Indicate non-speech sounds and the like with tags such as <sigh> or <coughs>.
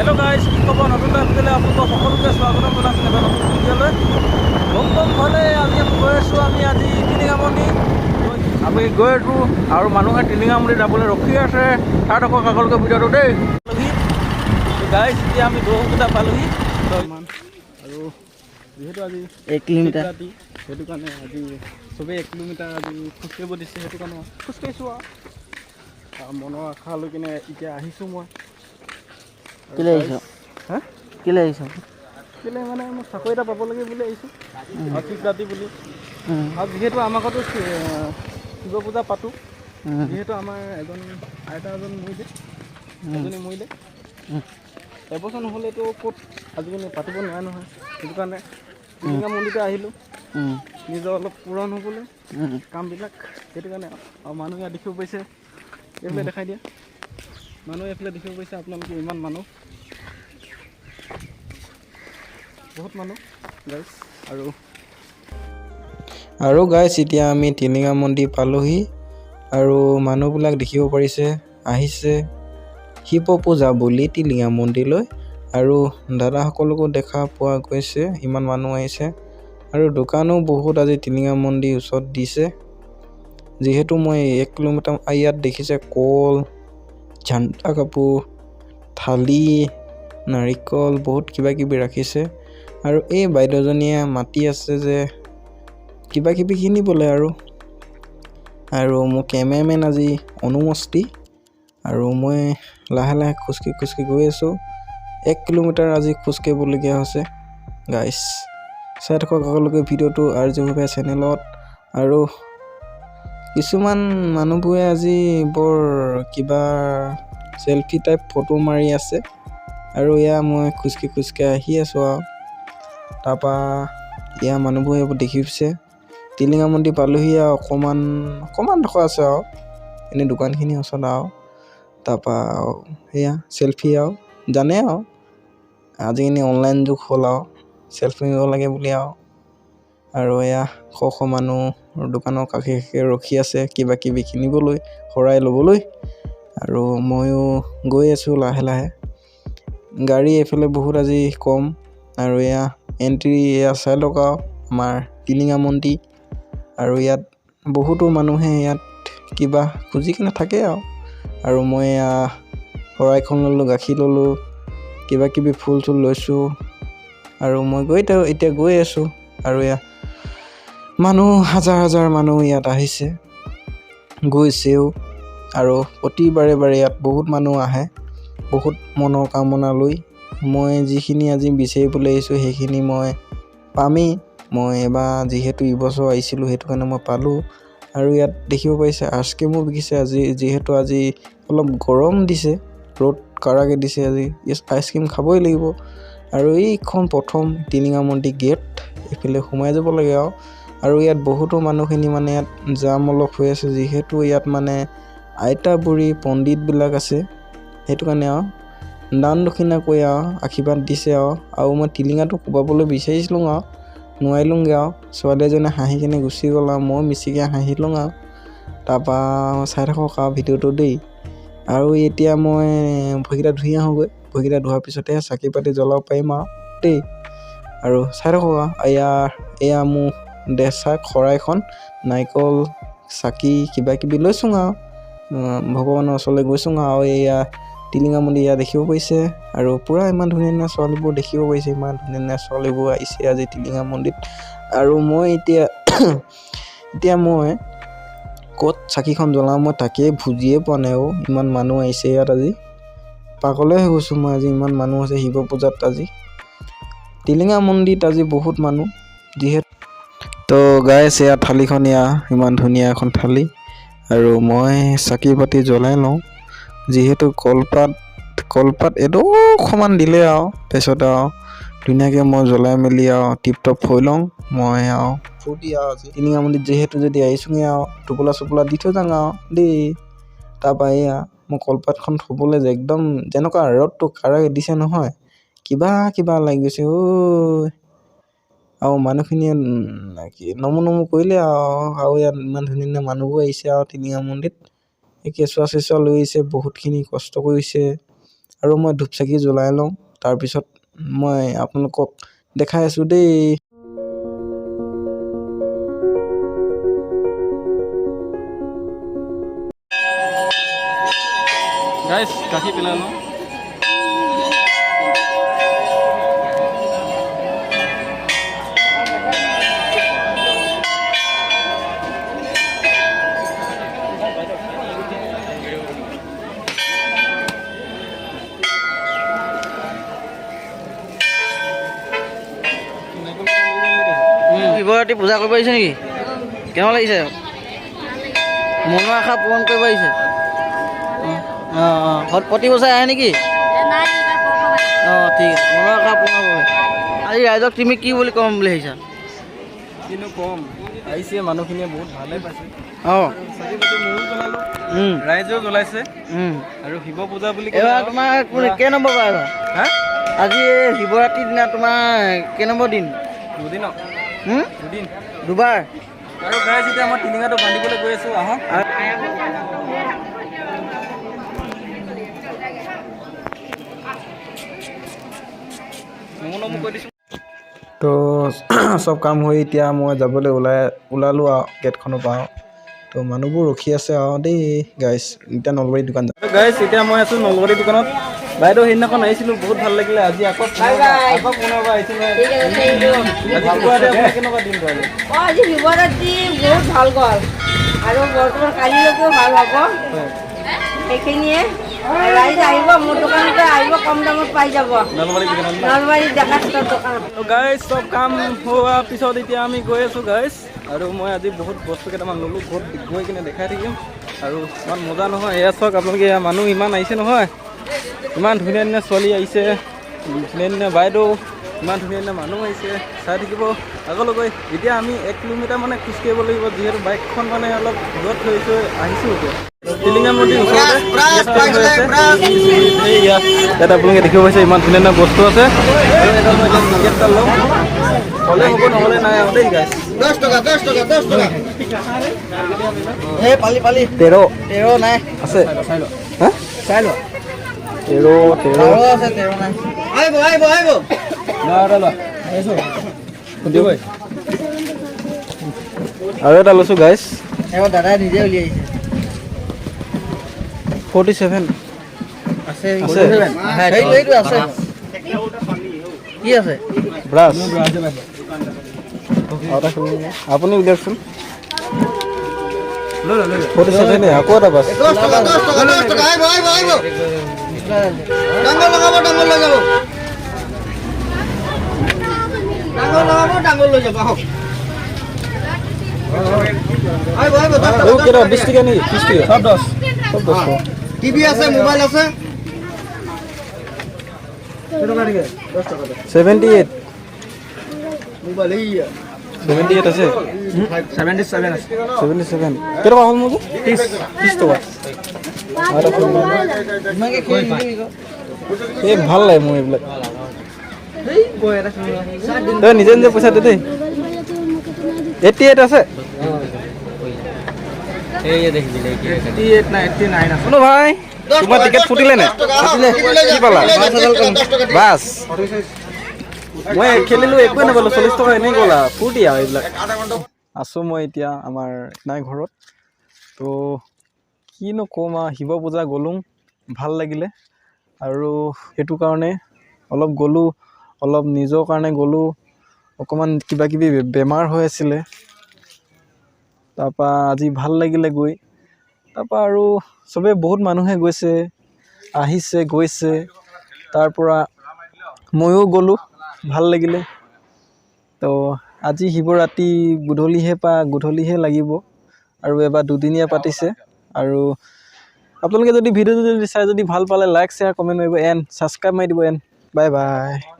Guys কি খবৰ? নতুন এটা ভিডিঅ'লৈ আপোনালোকক সকলোকে স্বাগতম জনাইছোঁ এটা নতুন ভিডিঅ'লৈ গম গম হ'লে আমি গৈ আছোঁ। আমি আজি টিলিঙামণি আমি গৈ আছোঁ আৰু মানুহে টিলিঙামণি যাবলৈ ৰখি আছে। তাত আকৌ কাকলকৈ ভিডিঅ'টো দেই। গাইজ এতিয়া আমি দৌৰকেইটা পালোহি। আৰু যিহেতু আজি এক কিলোমিটাৰ। সেইটো কাৰণে আজি চবেই এক কিলোমিটাৰ আজি খোজকাঢ়িব দিছে। সেইটো কাৰণে খোজকাঢ়িছোঁ আৰু মনৰ আশা লৈ কিনে এতিয়া আহিছোঁ মই। কেলৈ আহিছ হা কেলৈ আহিছ কেলৈ মানে মই চাকৰি এটা পাব লাগে বুলি আহিছোঁ আৰু ঠিক ৰাতি বুলি আৰু যিহেতু আমাৰ ঘৰতো শি- শিৱ পূজা পাতোঁ যিহেতু আমাৰ এজন আইতা এজন মৰিলে এজনী মৰিলে। এবছৰ নহ'লেতো ক'ত আজিকালি পাতিব নোৱাৰে নহয় সেইটো কাৰণে টিলিঙা মন্দিৰতে আহিলোঁ নিজৰ অলপ পূৰণ হ'বলৈ। কামবিলাক সেইটো কাৰণে আৰু মানুহ দেখিব পাইছে এইফালে দেখাই দিয়া মানুহ এইফালে দেখিব পাইছে আপোনালোকে ইমান মানুহ। বহুত মানুহ গাইছ আৰু আৰু গাইছ এতিয়া আমি টিলিঙা মন্দিৰ পালোহি আৰু মানুহবিলাক দেখিব পাৰিছে আহিছে। শিৱ পূজা বুলি টিলিঙা মন্দিৰলৈ আৰু দাদাসকলকো দেখা পোৱা গৈছে ইমান মানুহ আহিছে। আৰু দোকানো বহুত আজি টিলিঙা মন্দিৰ ওচৰত দিছে। যিহেতু মই এক কিলোমিটাৰ ইয়াত দেখিছে কল ঝাণ্ডা কাপোৰ থালি, নাৰিকল, বহুত কিবা কিবি ৰাখিছে। আৰু এই বাইদেউজনীয়ে মাতি আছে যে কিবা কিবি কিনিবলৈ আৰু। আৰু মোৰ কেমেৰামেন আজি অনুমস্তি। আৰু মই লাহে লাহে খোজকাঢ়ি খোজকাঢ়ি গৈ আছোঁ। এক কিলোমিটাৰ আজি খোজকাঢ়িবলগীয়া হৈছে। গাইছ চাই থাকক সকলোকে ভিডিঅ'টো আৰ জি ভূপে চেনেলত আৰু কিছুমান মানুহবোৰে আজি বৰ কিবা চেলফি টাইপ ফটো মাৰি আছে। আৰু এয়া মই খোজকাঢ়ি খোজকাঢ়ি আহি আছোঁ আৰু তাৰপৰা এয়া মানুহবোৰে এইবোৰ দেখিছে টিলিঙা মন্দিৰ পালোহি আৰু অকণমান অকণমান ডোখৰ আছে আৰু এনেই দোকানখিনিৰ ওচৰত আৰু তাৰপৰা আৰু সেয়া চেলফি আৰু জানে আৰু আজিকালি অনলাইন যুগ হ'ল আৰু চেলফি মাৰিব লাগে বুলি আৰু আৰু এয়া শ শ মানুহ দোকানৰ কাষে কাষে ৰখি আছে কিবা কিবি কিনিবলৈ শৰাই ল'বলৈ। আৰু ময়ো গৈ আছোঁ লাহে লাহে। গাড়ী এইফালে বহুত আজি কম আৰু এয়া এণ্ট্ৰি এয়া চাই আৰু আমাৰ টিলিঙা মন্দিৰ আৰু ইয়াত বহুতো মানুহে ইয়াত কিবা খুজি কিনে থাকে আৰু। আৰু মই এয়া শৰাইখন ল'লোঁ গাখীৰ ল'লোঁ কিবা কিবি ফুল চুল লৈছোঁ। আৰু মই গৈ এতিয়া গৈ আছোঁ। আৰু এয়া মানুহ হাজাৰ হাজাৰ মানুহ ইয়াত আহিছে গৈছেও আৰু প্ৰতিবাৰে বাৰে ইয়াত বহুত মানুহ আহে বহুত মনৰ কামনা লৈ। মই যিখিনি আজি বিচাৰিবলৈ আহিছোঁ সেইখিনি মই পামেই। মই এবাৰ যিহেতু ইবছৰ আহিছিলোঁ সেইটো কাৰণে মই পালোঁ। আৰু ইয়াত দেখিব পাৰিছে আইচক্ৰীমো বিকিছে আজি যিহেতু আজি অলপ গৰম দিছে ৰ'দ কাৰাকৈ দিছে আজি আইচক্ৰীম খাবই লাগিব। আৰু এইখন প্ৰথম টিলিঙা মন্দিৰ গেট এইফালে সোমাই যাব লাগে আৰু। আৰু ইয়াত বহুতো মানুহখিনি মানে ইয়াত জাম অলপ হৈ আছে যিহেতু ইয়াত মানে আইতা বুঢ়ী পণ্ডিতবিলাক আছে। সেইটো কাৰণে আৰু দান দক্ষিণা কৰি আৰু আশীৰ্বাদ দিছে আৰু আৰু মই টিলিঙাটো কোবাবলৈ বিচাৰিছিলোঁ আৰু নোৱাৰিলোঁগৈ আৰু ছোৱালী এজনীয়ে হাঁহি কিনে গুচি গ'ল আৰু মই মিচিকৈ হাঁহিলোঁ আৰু তাৰপৰা চাই থাকক আৰু ভিডিঅ'টো দেই। আৰু এতিয়া মই ভৰিকেইটা ধুই আহোঁগৈ। ভৰিকেইটা ধোৱাৰ পিছতহে চাকি পাতি জ্বলাব পাৰিম আৰু দেই। আৰু চাই থাকক আৰু এয়া এয়া মোৰ দেচা শৰাইখন নাৰিকল চাকি কিবা কিবি লৈছোঁ আৰু ভগৱানৰ ওচৰলৈ গৈছোঁ আৰু এয়া টিলিঙা মন্দিৰ ইয়াত দেখিব পাৰিছে আৰু পূৰা ইমান ধুনীয়া ধুনীয়া ছোৱালীবোৰ দেখিব পাৰিছে ইমান ধুনীয়া ধুনীয়া ছোৱালীবোৰ আহিছে আজি টিলিঙা মন্দিৰত আৰু মই এতিয়া <coughs> এতিয়া মই ক'ত চাকিখন জ্বলাওঁ মই তাকেই বুজিয়ে পোৱা নাই অ' ইমান মানুহ আহিছে ইয়াত আজি। পাগলে হৈ গৈছোঁ মই আজি ইমান মানুহ আছে শিৱ পূজাত আজি। টিলিঙা মন্দিৰত আজি বহুত মানুহ যিহেতু তো গাইছ এয়া থালিখন এয়া ইমান ধুনীয়া এখন থালি। আৰু মই চাকি বাতি জ্বলাই লওঁ। যিহেতু কলপাত কলপাত এডোখৰমান দিলে আৰু। তাৰপিছত আৰু ধুনীয়াকৈ মই জ্বলাই মেলি আৰু টিপ টপ হৈ লওঁ। মই আৰু ফূৰ্তি আৰু আজি। যিহেতু যদি আহিছোঁগৈ আৰু টোপোলা চোপোলা দি থৈ যাওঁ আৰু। দেই তাৰপৰা এয়া মই কলপাতখন থ'বলৈ যে একদম যেনেকুৱা ৰ'দটো কাৰাকৈ দিছে নহয় কিবা কিবা লাগি গৈছে। ঐ আৰু মানুহখিনিয়ে কি নমো নমো কৰিলে আৰু আৰু ইয়াত ইমান ধুনীয়া ধুনীয়া মানুহবোৰ আহিছে আৰু টিলিঙা মন্দিৰত। এই কেঁচুৱা চেচুৱা লৈ আহিছে বহুতখিনি কষ্ট কৰিছে। আৰু মই ধূপ চাকি জ্বলাই লওঁ তাৰপিছত মই আপোনালোকক দেখাই আছোঁ দেই। গাখীৰ পেলালোঁ শিৱৰাত্ৰি পূজা কৰিব আহিছে নেকি? কেনেকুৱা লাগিছে? মনৰ আশা পূৰণ কৰিব আহিছে? অঁ অঁ প্ৰতি বছৰে আহে নেকি? অঁ ঠিক আছে। মনৰ আশা পূৰণ হ'ব। আজি ৰাইজক তুমি কি বুলি ক'ম বুলি ভাবিছা? কিনো ক'ম? আহিছে মানুহখিনিয়ে বহুত ভালে পাইছে। অঁ। ৰাইজেও জ্বলাইছে। আৰু শিৱ পূজা বুলি তোমাৰ কোন কেই নম্বৰ বাৰ আজি শিৱৰাত্ৰিৰ দিনা তোমাৰ কেই নম্বৰ দিন? দুদিনক হুম? দুদিন। দুবাৰ আৰু মই টিলিঙাটো বান্ধিবলৈ গৈ আছোঁ আহক। নমো নমো কৈ দিছোঁ। তো <clears throat> চব কাম হৈ এতিয়া মই যাবলৈ ওলাই ওলালোঁ আৰু গেটখনৰ পৰা তো মানুহবোৰ ৰখি আছে আৰু দেই গাইছ এতিয়া নলবাৰী দোকান যাম। গাইজ এতিয়া মই আছোঁ নলবাৰী দোকানত। বাইদেউ সেইদিনাখন আহিছিলোঁ বহুত ভালো লাগিলে। আজি আকৌ আকৌ পুনৰবাৰ আহিছিলোঁ। কেনেকুৱা দিন পালে অঁ আজি শিৱৰাত্ৰি বহুত ভালো গ'ল। আৰু বৰ্তমান কালিলৈকেও ভালো হ'ব। সেইখিনিয়ে। ৰাইজ আহিব মোৰ দোকানতে আহিব কম দামত পাই যাব। নলবাৰী দোকানত ন? নলবাৰী ডেকাষ্টৰ দোকানত তো গাইজ চব কাম হোৱাৰ পিছত এতিয়া আমি গৈ আছোঁ গাইজ আৰু মই আজি বহুত বস্তু কেইটামান ল'লোঁ ঘৰত গৈ কিনে দেখাই থাকিম। আৰু ইমান মজা নহয় এয়া চাওক আপোনালোকে মানুহ ইমান আহিছে নহয়। ইমান ধুনীয়া ধুনীয়া ছোৱালী আহিছে। ধুনীয়া ধুনীয়া বাইদেউ ইমান ধুনীয়া ধুনীয়া মানুহ আহিছে। চাই থাকিব। আগলৈ এতিয়া আমি এক কিলোমিটাৰ মানে খোজকাঢ়িব লাগিব যিহেতু বাইকখন মানে অলপ দূৰত থৈ থৈ আহিছোঁ এতিয়া। টিলিঙা মন্দিৰ ওচৰতে ইয়াত আপোনালোকে দেখিব পাইছে ইমান ধুনীয়া ধুনীয়া বস্তু আছে। হ'লে হ'ব নহ'লে নাই আৰু দেই গাইছ এই পালি পালি। তেৰ। তেৰ নাই আছে। চাই লোৱা তেৰ তেৰ তেরো তেরো আইব আইব আইব আৰু এটা লৈছোঁ গাইছ দাদা নিজে উলিয়াইছে ফৰ্টি ছেভেন আছে আছে কি আছে ব্ৰাছ আপুনি উলিয়াওকচোন ফৰ্টি ছেভেনে আকৌ এটা বাছ টিভি আছে মোবাইল আছে। সেভেন্টি এইট মোবাইল এইয়া সেভেন্টি এইট আছে? সেভেন্টি সেভেন সেভেন্টি সেভেন কেরকম হল মুখ তিরিশ তিরিশ টাকা। এই ভালো লাগে মোৰ এইবিলাক। তই নিজে নিজে পইচা দে দেই। এইটি এইট আছে। নাই শুনো ভাই, তোমাৰ টিকেট ফুটিলে নে কি পালা? বাছ। মই খেলিলোঁ, একোৱে নাপালোঁ চল্লিছ টকা এনেই গ'ল ফূৰ্তি আৰু এইবিলাক। আছোঁ মই এতিয়া আমাৰ নাই ঘৰত। তো কিনো ক'ম আৰু শিৱ পূজা গ'লোঁ ভাল লাগিলে। আৰু সেইটো কাৰণে অলপ গ'লোঁ অলপ নিজৰ কাৰণে গ'লোঁ অকণমান কিবা কিবি বে- বেমাৰ হৈ আছিলে। তাৰপৰা আজি ভাল লাগিলে গৈ। তাৰপৰা আৰু চবেই বহুত মানুহে গৈছে আহিছে গৈছে। তাৰপৰা ময়ো গ'লোঁ ভাল লাগিলে। তো আজি শিৱৰাত্ৰি গধূলিহে পা গধূলিহে লাগিব। আৰু এবাৰ দুদিনীয়া পাতিছে। আৰু আপোনালোকে যদি ভিডিঅ'টো যদি চাই যদি ভাল পালে লাইক শ্বেয়াৰ কমেণ্ট মাৰিব এণ্ড ছাবস্ক্ৰাইব মাৰি দিব এণ্ড বাই বাই